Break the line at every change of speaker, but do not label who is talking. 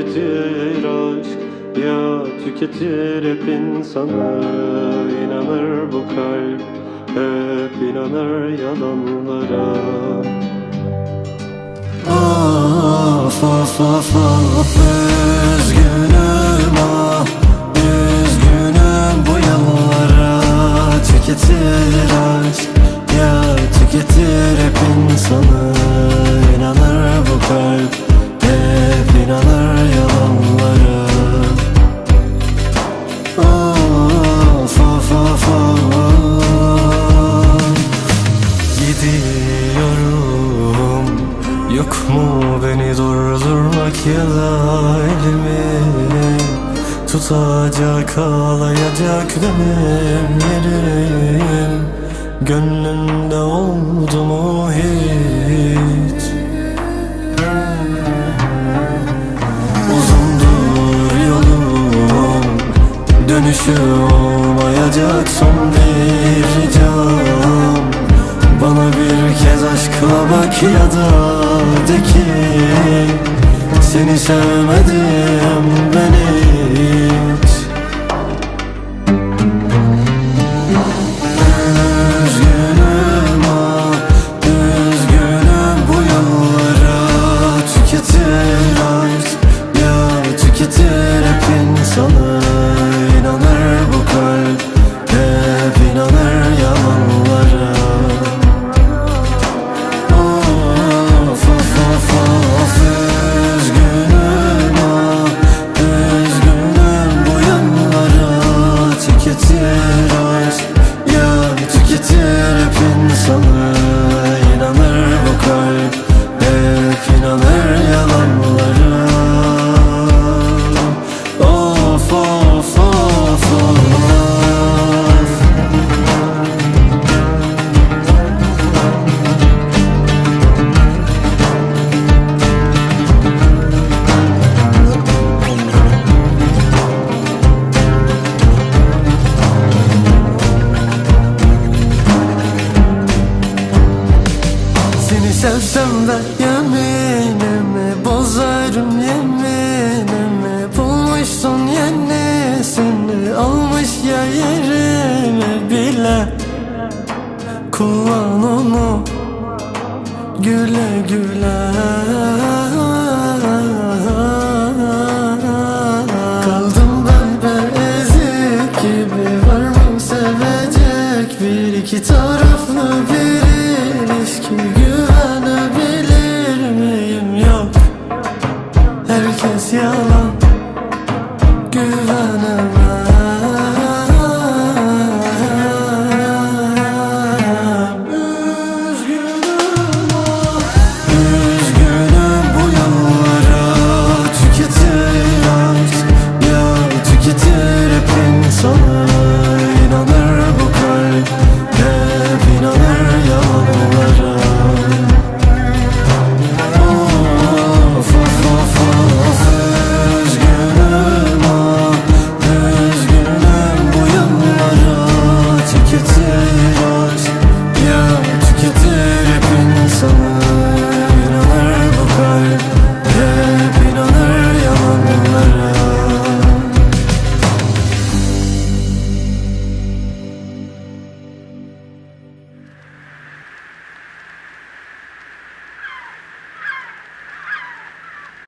tüketir aşk Ya tüketir hep insanı İnanır bu kalp Hep inanır yalanlara.
Of of of of Üzgünüm Yok mu beni durdurmak ya da elimi Tutacak ağlayacak benim yerim. Gönlünde oldu mu hiç? Uzundur yolum Dönüşü olmayacak son aşkla bak ya da de ki Seni sevmedim hep insanı İnanır bu kalp, sevsem de yeminimi bozarım yeminimi. Bulmuşsun yenisini almış ya yerimi bile. Kullan onu güle güle